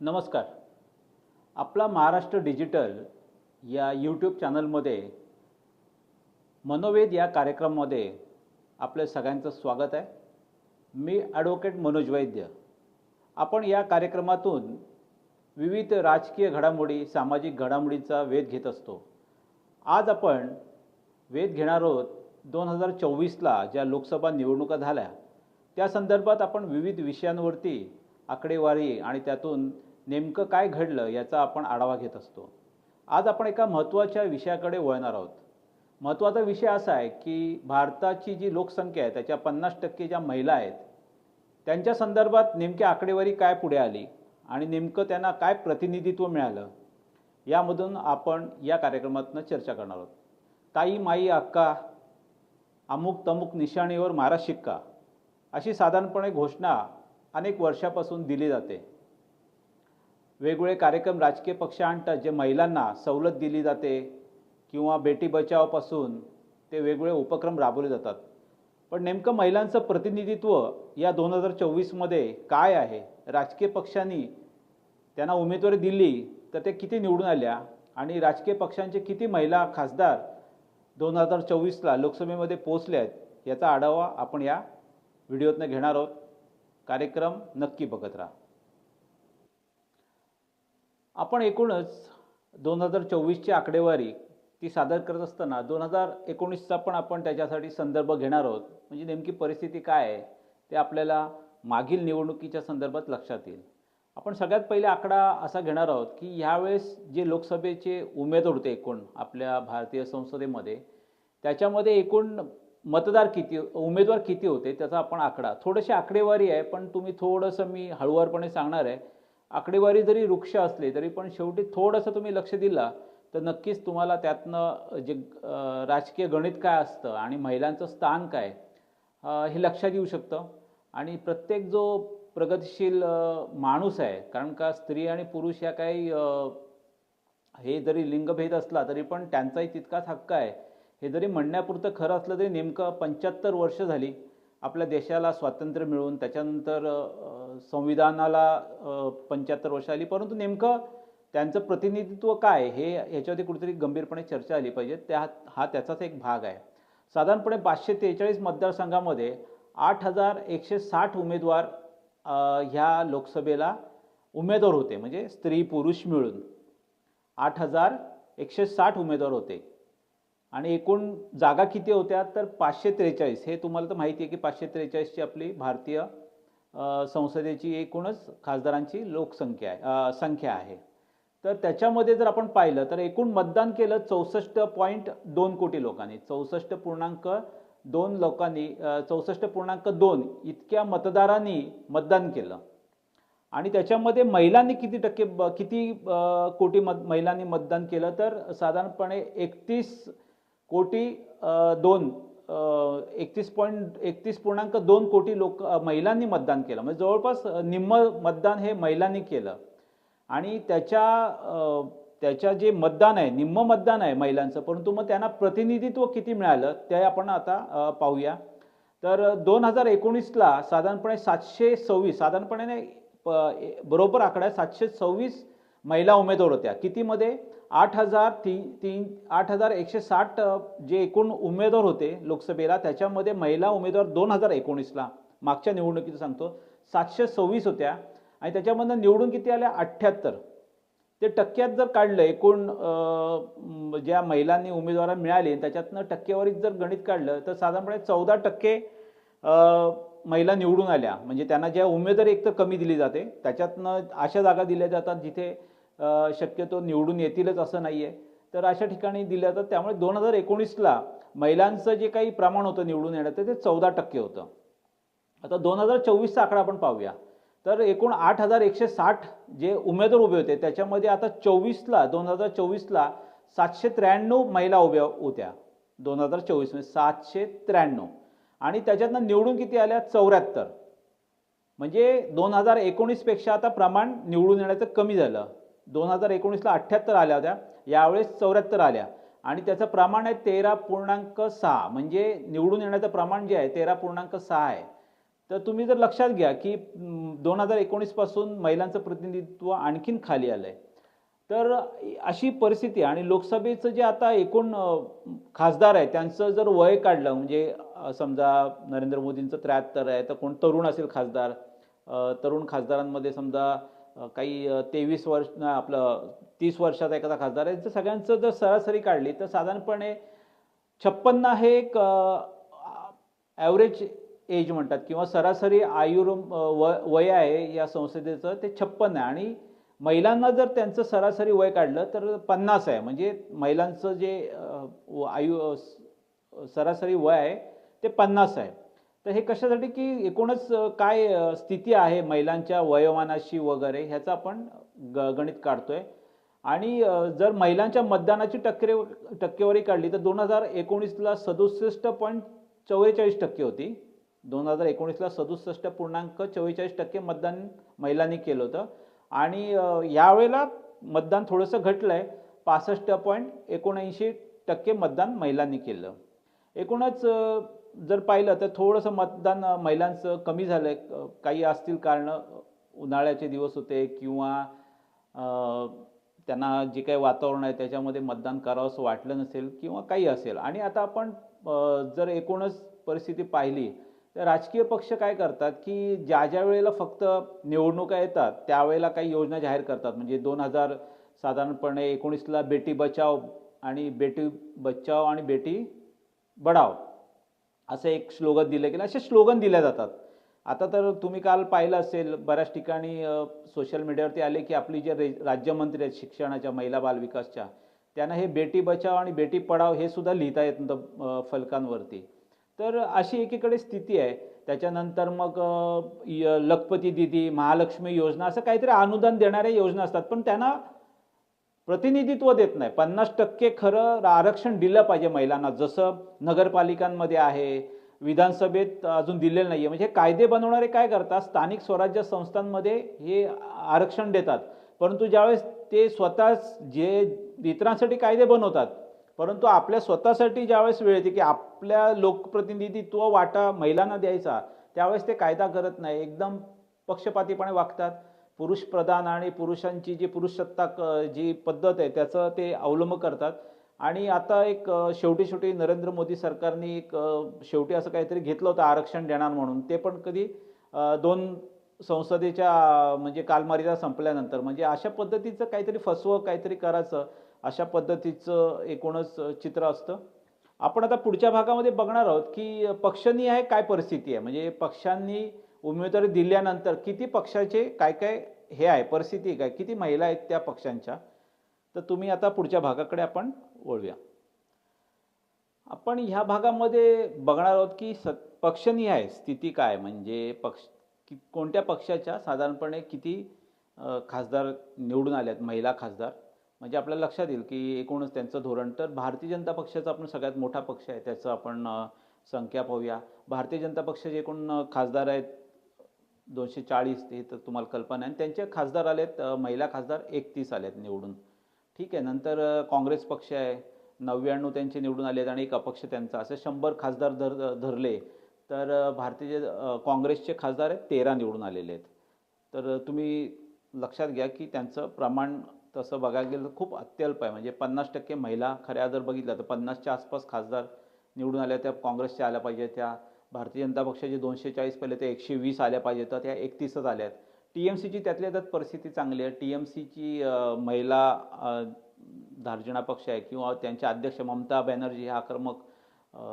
नमस्कार. आपला महाराष्ट्र डिजिटल या यूट्यूब चॅनलमध्ये मनोवेद या कार्यक्रमामध्ये आपलं सगळ्यांचं स्वागत आहे. मी ॲडव्होकेट मनोज वैद्य. आपण या कार्यक्रमातून विविध राजकीय घडामोडी सामाजिक घडामोडींचा वेध घेत असतो. आज आपण वेध घेणार आहोत दोन हजार चोवीसला ज्या लोकसभा निवडणुका झाल्या. त्या संदर्भात आपण विविध विषयांवरती आकडेवारी आणि त्यातून नेमकं काय घडलं याचा आपण आढावा घेत असतो. आज आपण एका महत्त्वाच्या विषयाकडे वळणार आहोत. महत्त्वाचा विषय असा आहे की भारताची जी लोकसंख्या आहे त्याच्या पन्नास टक्के ज्या महिला आहेत त्यांच्या संदर्भात नेमकी आकडेवारी काय पुढे आली आणि नेमकं त्यांना काय प्रतिनिधित्व मिळालं यामधून आपण या कार्यक्रमातून चर्चा करणार आहोत. ताई माई अक्का अमुक तमुक निशाणीवर मारा शिक्का अशी साधारणपणे घोषणा अनेक वर्षापासून दिली जाते. वेगवेगळे कार्यक्रम राजकीय पक्ष आणतात जे महिलांना सवलत दिली जाते किंवा बेटी बचावपासून ते वेगवेगळे उपक्रम राबवले जातात. पण नेमकं महिलांचं प्रतिनिधित्व या दोन हजार चोवीसमध्ये काय आहे? राजकीय पक्षांनी त्यांना उमेदवारी दिली तर ते किती निवडून आल्या? आणि राजकीय पक्षांचे किती महिला खासदार दोन हजार चोवीसला लोकसभेमध्ये पोहोचले आहेत याचा आढावा आपण या व्हिडिओतनं घेणार आहोत. कार्यक्रम नक्की बघत राहा. आपण एकूणच दोन हजार चोवीसची आकडेवारी ती सादर करत असताना दोन हजार एकोणीसचा पण आपण त्याच्यासाठी संदर्भ घेणार आहोत. म्हणजे नेमकी परिस्थिती काय आहे ते आपल्याला मागील निवडणुकीच्या संदर्भात लक्षात येईल. आपण सगळ्यात पहिले आकडा असा घेणार आहोत की ह्यावेळेस जे लोकसभेचे उमेदवार होते एकूण आपल्या भारतीय संसदेमध्ये त्याच्यामध्ये एकूण मतदार किती उमेदवार किती होते त्याचा आपण आकडा. थोडीशी आकडेवारी आहे पण तुम्ही थोडंसं मी हळुवारपणे सांगणार आहे. आकडेवारी जरी वृक्ष असली तरी पण शेवटी थोडंसं तुम्ही लक्ष दिला तर नक्कीच तुम्हाला त्यातनं जे राजकीय गणित काय असतं आणि महिलांचं स्थान काय हे लक्षात येऊ शकतं. आणि प्रत्येक जो प्रगतिशील माणूस आहे कारण का स्त्री आणि पुरुष या काही हे जरी लिंगभेद असला तरी पण त्यांचाही तितकाच हक्क आहे. हे जरी म्हणण्यापुरतं खरं असलं तरी नेमकं पंच्याहत्तर वर्ष झाली. आपल्या देशाला स्वातंत्र्य मिळून त्याच्यानंतर संविधानाला पंच्याहत्तर वर्ष आली. परंतु नेमकं त्यांचं प्रतिनिधित्व काय? हे याच्यावरती कुठेतरी गंभीरपणे चर्चा आली पाहिजे. त्या हा त्याचाच एक भाग आहे. साधारणपणे पाचशे त्रेचाळीस मतदारसंघामध्ये आठ हजार एकशे साठ उमेदवार ह्या लोकसभेला उमेदवार होते. म्हणजे स्त्री पुरुष मिळून आठ हजार एकशे साठ उमेदवार होते. आणि एकूण जागा किती होत्या? तर पाचशे त्रेचाळीस हे तुम्हाला तर माहिती आहे की पाचशे त्रेचाळीसची आपली भारतीय संसदेची एकूणच खासदारांची लोकसंख्या आहे संख्या आहे. तर त्याच्यामध्ये जर आपण पाहिलं तर एकूण मतदान केलं चौसष्ट पॉईंट दोन कोटी लोकांनी. चौसष्ट पूर्णांक दोन लोकांनी चौसष्ट पूर्णांक दोन इतक्या मतदारांनी मतदान केलं. आणि त्याच्यामध्ये महिलांनी किती टक्के किती कोटी मत महिलांनी मतदान केलं? तर साधारणपणे एकतीस कोटी दोन एकतीस पॉईंट एकतीस पूर्णांक दोन कोटी लोक महिलांनी मतदान केलं. म्हणजे जवळपास निम्मं निम्म मतदान हे महिलांनी केलं. आणि त्याच्या त्याच्या जे मतदान आहे निम्म मतदान आहे महिलांचं परंतु मग त्यांना प्रतिनिधित्व किती मिळालं ते आपण आता पाहूया. तर दोन हजार एकोणीसला साधारणपणे सातशे सव्वीस साधारणपणे प- ए- बरोबर आकडा आहे सातशे सव्वीस महिला उमेदवार होत्या. कितीमध्ये? आठ हजार ती तीन आठ हजार एकशे साठ जे एकूण उमेदवार होते लोकसभेला त्याच्यामध्ये महिला उमेदवार दोन हजार एकोणीसला. मागच्या निवडणुकीचं सांगतो सातशे सव्वीस होत्या. आणि त्याच्यामधनं निवडून किती आल्या? अठ्ठ्याहत्तर. ते टक्क्यात जर काढलं एकूण ज्या महिलांनी उमेदवार मिळाली त्याच्यातनं टक्केवारीत जर गणित काढलं तर साधारणपणे चौदा टक्के महिला निवडून आल्या. म्हणजे त्यांना ज्या उमेदवारी एक तर कमी दिली जाते त्याच्यातनं अशा जागा दिल्या जातात जिथे शक्यतो निवडून येतीलच असं नाही आहे तर अशा ठिकाणी दिल्या जातात त्यामुळे दोन हजार एकोणीसला महिलांचं जे काही प्रमाण होतं निवडून येण्याचं ते चौदा टक्के होतं. आता दोन हजार चोवीसचा आकडा आपण पाहूया. तर एकूण आठ हजार एकशे साठ जे उमेदवार उभे होते त्याच्यामध्ये आता चोवीसला दोन हजार चोवीसला सातशे त्र्याण्णव महिला उभ्या होत्या. दोन हजार चोवीसमध्ये म्हणजे सातशे त्र्याण्णव. आणि त्याच्यातनं निवडून किती आल्या? चौऱ्याहत्तर. म्हणजे दोन हजार एकोणीसपेक्षा आता प्रमाण निवडून येण्याचं कमी झालं. दोन हजार एकोणीसला अठ्ठ्याहत्तर आल्या होत्या. यावेळेस चौऱ्याहत्तर आल्या. आणि त्याचं प्रमाण आहे तेरा पूर्णांक सहा. म्हणजे निवडून येण्याचं प्रमाण जे आहे तेरा पूर्णांक सहा आहे. तर तुम्ही जर लक्षात घ्या की दोन हजार एकोणीसपासून महिलांचं प्रतिनिधित्व आणखीन खाली आलं आहे तर अशी परिस्थिती आणि लोकसभेचं जे आता एकूण खासदार आहे त्यांचं जर वय काढलं म्हणजे समजा नरेंद्र मोदींचं त्र्याहत्तर आहे तर कोण तरुण असेल खासदार तरुण खासदारांमध्ये समजा काही तेवीस वर्ष आपलं तीस वर्षाचा एखादा खासदार आहे जर सगळ्यांचं जर सरासरी काढली तर साधारणपणे छप्पन्न हे एक ॲव्हरेज एज म्हणतात किंवा सरासरी आयुर व वय आहे या संसदेचं ते छप्पन्न आहे. आणि महिलांना जर त्यांचं सरासरी वय काढलं तर पन्नास आहे. म्हणजे महिलांचं जे व- आयु सरासरी वय आहे ते पन्नास आहे. तर हे कशासाठी की एकूणच काय स्थिती आहे महिलांच्या वयोमानाशी वगैरे ह्याचं आपण ग गणित काढतोय. आणि जर महिलांच्या मतदानाची टक्के टक्केवारी काढली तर दोन हजार एकोणीसला सदुसष्ट पॉईंट चव्वेचाळीस टक्के होती. दोन हजार एकोणीसला सदुसष्ट पूर्णांक चव्वेचाळीस टक्के मतदान महिलांनी केलं होतं. आणि यावेळेला मतदान थोडंसं घटलं आहे पासष्ट पॉईंट एकोणऐंशी टक्के मतदान महिलांनी केलं. एकूणच जर पाहिलं तर थोडंसं मतदान महिलांचं कमी झालं आहे काही असतील कारणं उन्हाळ्याचे दिवस होते किंवा त्यांना जे काही वातावरण आहे त्याच्यामध्ये मतदान करावं असं वाटलं नसेल किंवा काही असेल. आणि आता आपण जर एकूणच परिस्थिती पाहिली तर राजकीय पक्ष काय करतात की ज्या ज्या वेळेला फक्त निवडणुका येतात त्यावेळेला काही योजना जाहीर करतात. म्हणजे दोन हजार साधारणपणे एकोणीसला बेटी बचाव आणि बेटी बचाव आणि बेटी बढाव असं एक स्लोगन दिलं गेलं असे स्लोगन दिले जातात. आता तर तुम्ही काल पाहिलं असेल बऱ्याच ठिकाणी सोशल मीडियावरती आले की आपली जे रे- राज्यमंत्री आहेत शिक्षणाच्या महिला बालविकासच्या त्यांना हे बेटी बचाव आणि बेटी पढाव हे सुद्धा लिहिता येत नव्हतं फलकांवरती. तर अशी एकीकडे स्थिती आहे. त्याच्यानंतर मग य- लखपती दिदी महालक्ष्मी योजना असं काहीतरी अनुदान देणाऱ्या योजना असतात. पण त्यांना प्रतिनिधित्व देत नाही. पन्नास टक्के खरं आरक्षण दिलं पाहिजे महिलांना. जसं नगरपालिकांमध्ये आहे विधानसभेत अजून दिलेलं नाही आहे म्हणजे कायदे बनवणारे काय करतात? स्थानिक स्वराज्य संस्थांमध्ये हे आरक्षण देतात. परंतु ज्यावेळेस ते स्वतः जे इतरांसाठी कायदे बनवतात परंतु आपल्या स्वतःसाठी ज्यावेळेस वेळ येते की आपल्या लोकप्रतिनिधित्व वाटा महिलांना द्यायचा त्यावेळेस ते कायदा करत नाही. एकदम पक्षपातीपणे वागतात. पुरुष प्रधान आणि पुरुषांची जी पुरुषसत्ताक जी पद्धत आहे त्याचं ते अवलंब करतात. आणि आता एक शेवटी शेवटी नरेंद्र मोदी सरकारने एक शेवटी असं काहीतरी घेतलं होतं आरक्षण देणार म्हणून. ते पण कधी दोन संसदेच्या म्हणजे कालमारीला संपल्यानंतर. म्हणजे अशा पद्धतीचं काहीतरी फसवं काहीतरी करायचं अशा पद्धतीचं एकूणच चित्र असतं. आपण आता पुढच्या भागामध्ये बघणार आहोत की पक्षनिहाय काय परिस्थिती आहे. म्हणजे पक्षांनी उमेदवारी दिल्यानंतर किती पक्षाचे काय काय हे आहे परिस्थिती काय किती महिला आहेत त्या पक्षांच्या? तर तुम्ही आता पुढच्या भागाकडे आपण वळूया. आपण ह्या भागामध्ये बघणार आहोत की स पक्षनिहाय स्थिती काय म्हणजे पक्ष कि कोणत्या पक्षाच्या साधारणपणे किती खासदार निवडून आले आहेत महिला खासदार? म्हणजे आपल्याला लक्षात येईल की एकूणच त्यांचं धोरण तर भारतीय जनता पक्षाचा आपण सगळ्यात मोठा पक्ष आहे त्याचं आपण संख्या पाहूया. भारतीय जनता पक्षाचे एकूण खासदार आहेत दोनशे चाळीस ते तर तुम्हाला कल्पना आहे. आणि त्यांचे खासदार आलेत महिला खासदार एकतीस आलेत निवडून. ठीक आहे नंतर काँग्रेस पक्ष आहे नव्याण्णव त्यांचे निवडून आले आहेत आणि एक अपक्ष त्यांचा. असे शंभर खासदार धर धरले तर भारतीय काँग्रेसचे खासदार आहेत तेरा निवडून आलेले आहेत. तर तुम्ही लक्षात घ्या की त्यांचं प्रमाण तसं बघायला गेलं तर खूप अत्यल्प आहे. म्हणजे पन्नास टक्के महिला खऱ्या जर बघितलं तर पन्नासच्या आसपास खासदार निवडून आल्या त्या काँग्रेसच्या आल्या पाहिजे त्या. भारतीय जनता पक्षाचे दोनशे चाळीस पहिले ते एकशे वीस आल्या पाहिजे तर त्या एकतीसच आल्या आहेत. टी एम सीची त्यातल्या त्यात परिस्थिती चांगली आहे. टी एम सीची महिला अ, धार्जिणा पक्ष आहे किंवा त्यांच्या अध्यक्ष ममता बॅनर्जी ह्या आक्रमक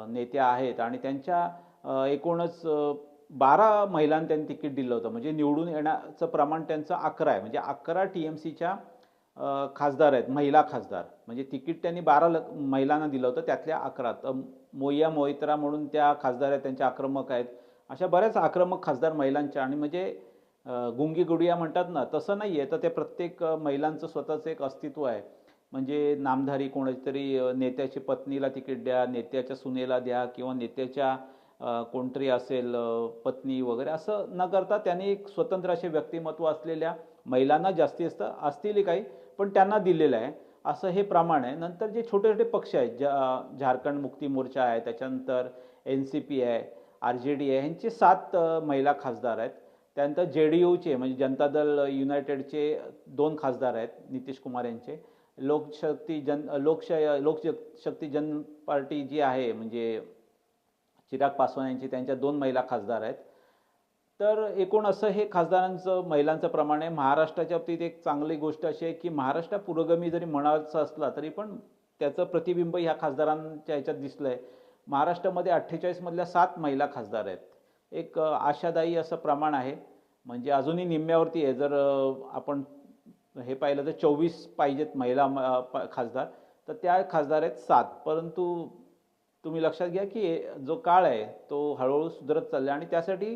नेत्या आहेत आणि त्यांच्या एकूणच बारा महिलांना त्यांनी तिकीट दिलं होतं. म्हणजे निवडून येण्याचं प्रमाण त्यांचं अकरा आहे. म्हणजे अकरा टी एम सीच्या खासदार आहेत महिला खासदार. म्हणजे तिकीट त्यांनी बारा ल महिलांना दिलं होतं त्यातल्या अकरा तर मोया मोहित्रा म्हणून त्या खासदार आहेत त्यांच्या आक्रमक आहेत. अशा बऱ्याच आक्रमक खासदार महिलांच्या आणि म्हणजे गुंगी गुडिया म्हणतात ना तसं नाही आहे तर ते प्रत्येक महिलांचं स्वतःचं एक अस्तित्व आहे. म्हणजे नामधारी कोणाची तरी नेत्याची पत्नीला तिकीट द्या नेत्याच्या सुनेला द्या किंवा नेत्याच्या कोणतरी असेल पत्नी वगैरे असं न करता त्यांनी एक स्वतंत्र असे व्यक्तिमत्व असलेल्या महिलांना जास्ती असतं असतील काही पण त्यांना दिलेलं आहे. असं हे प्रमाण आहे. नंतर जे छोटे छोटे पक्ष आहेत ज्या झारखंड मुक्ती मोर्चा आहे त्याच्यानंतर एन सी पी आहे आर जे डी आहे ह्यांचे सात महिला खासदार आहेत. त्यानंतर जे डी यूचे म्हणजे जनता दल युनायटेडचे दोन खासदार आहेत नितीश कुमार यांचे. लोकशक्ती जन लोकश लोकशक्ती जन पार्टी जी आहे म्हणजे चिराग पासवान यांची त्यांच्या दोन महिला खासदार आहेत. तर एकूण असं हे खासदारांचं महिलांचं प्रमाण आहे. महाराष्ट्राच्या बाबतीत एक चांगली गोष्ट अशी आहे की महाराष्ट्र पुरोगमी जरी म्हणायचं असला तरी पण त्याचं प्रतिबिंब ह्या खासदारांच्या ह्याच्यात दिसलं आहे महाराष्ट्रामध्ये अठ्ठेचाळीसमधल्या सात महिला खासदार आहेत. एक आशादायी असं प्रमाण आहे. म्हणजे अजूनही निम्म्यावरती आहे. जर आपण हे पाहिलं तर चोवीस पाहिजेत महिला म- खासदार. तर त्या खासदार आहेत सात. परंतु तुम्ही लक्षात घ्या की जो काळ आहे तो हळूहळू सुधारत चालला आणि त्यासाठी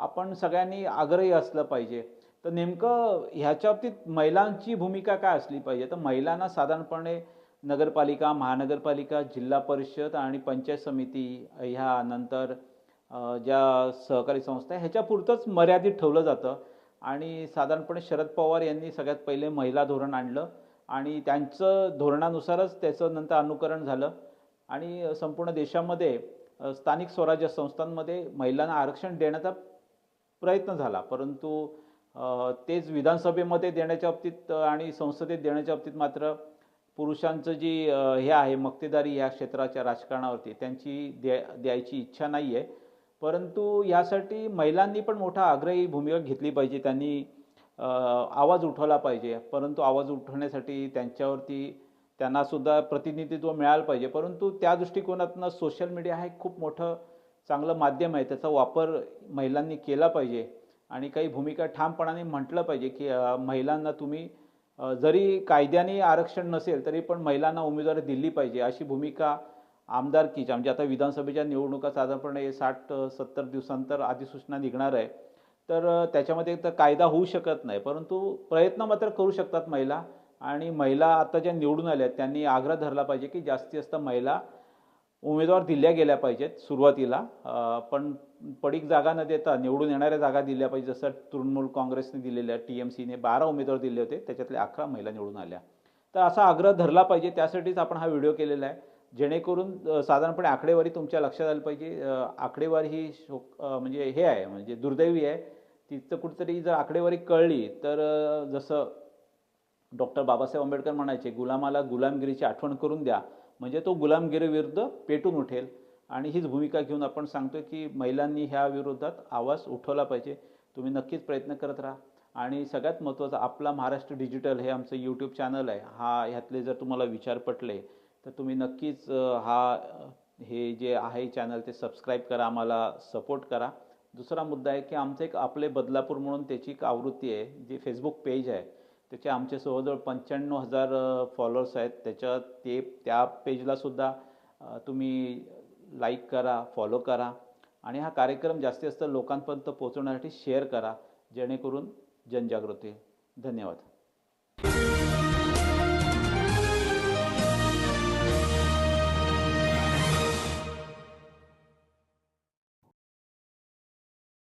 आपण सगळ्यांनी आग्रही असलं पाहिजे. तर नेमकं ह्याच्या बाबतीत महिलांची भूमिका काय असली पाहिजे? तर महिलांना साधारणपणे नगरपालिका महानगरपालिका जिल्हा परिषद आणि पंचायत समिती ह्या नंतर ज्या सहकारी संस्था ह्याच्यापुरतंच मर्यादित ठेवलं जातं. आणि साधारणपणे शरद पवार यांनी सगळ्यात पहिले महिला धोरण आणलं आणि त्यांचं धोरणानुसारच त्याचं नंतर अनुकरण झालं. आणि संपूर्ण देशामध्ये स्थानिक स्वराज्य संस्थांमध्ये महिलांना आरक्षण देण्याचा प्रयत्न झाला. परंतु तेच विधानसभेमध्ये देण्याच्या बाबतीत आणि संसदेत देण्याच्या बाबतीत मात्र पुरुषांचं जी हे आहे मक्तेदारी ह्या क्षेत्राच्या राजकारणावरती त्यांची द्या द्यायची इच्छा नाही आहे परंतु यासाठी महिलांनी पण मोठा आग्रही भूमिका घेतली पाहिजे. त्यांनी आवाज उठवला पाहिजे. परंतु आवाज उठवण्यासाठी त्यांच्यावरती त्यांनासुद्धा प्रतिनिधित्व मिळालं पाहिजे. परंतु त्या दृष्टिकोनातनं सोशल मीडिया हे खूप मोठं चांगलं माध्यम आहे त्याचा वापर महिलांनी केला पाहिजे आणि काही भूमिका ठामपणाने म्हटलं पाहिजे की महिलांना तुम्ही जरी कायद्याने आरक्षण नसेल तरी पण महिलांना उमेदवारी दिली पाहिजे अशी भूमिका आमदारकीच्या म्हणजे आता विधानसभेच्या निवडणुका साधारणपणे साठ सत्तर दिवसांतर अधिसूचना निघणार आहे तर त्याच्यामध्ये तर कायदा होऊ शकत नाही. परंतु प्रयत्न मात्र करू शकतात महिला आणि महिला आता ज्या निवडून आल्या आहेत त्यांनी आग्रह धरला पाहिजे की जास्तीत जास्त महिला उमेदवार दिल्या गेल्या पाहिजेत सुरुवातीला. पण पडीक जागा न देता निवडून येणाऱ्या जागा दिल्या पाहिजे जसं तृणमूल काँग्रेसने दिलेल्या टी एम सीने बारा उमेदवार दिले होते त्याच्यातल्या अकरा महिला निवडून आल्या. तर असा आग्रह धरला पाहिजे त्यासाठीच आपण हा व्हिडिओ केलेला आहे. जेणेकरून साधारणपणे आकडेवारी तुमच्या लक्षात आली पाहिजे. आकडेवारी ही शोक म्हणजे हे आहे म्हणजे दुर्दैवी आहे. तिथं कुठेतरी जर आकडेवारी कळली तर जसं डॉक्टर बाबासाहेब आंबेडकर म्हणायचे गुलामाला गुलामगिरीची आठवण करून द्या म्हणजे तो गुलामगिरीविरुद्ध पेटून उठेल. आणि हीच भूमिका घेऊन आपण सांगतो की महिलांनी ह्या विरोधात आवाज उठवला पाहिजे. तुम्ही नक्कीच प्रयत्न करत राहा. आणि सगळ्यात महत्त्वाचं आपला महाराष्ट्र डिजिटल हे आमचं यूट्यूब चॅनल आहे. हा ह्यातले जर तुम्हाला विचार पटले तर तुम्ही नक्कीच हा हे जे आहे चॅनल ते सबस्क्राईब करा आम्हाला सपोर्ट करा. दुसरा मुद्दा आहे की आमचं एक आपले बदलापूर म्हणून त्याची एक आवृत्ती आहे जी फेसबुक पेज आहे. त्याचे आमचे जवळजवळ पंच्याण्णव हजार फॉलोअर्स आहेत. त्याच्यात ते त्या पेजलासुद्धा तुम्ही लाईक करा फॉलो करा. आणि हा कार्यक्रम जास्तीत जास्त लोकांपर्यंत पोहोचवण्यासाठी शेअर करा जेणेकरून जनजागृती. धन्यवाद.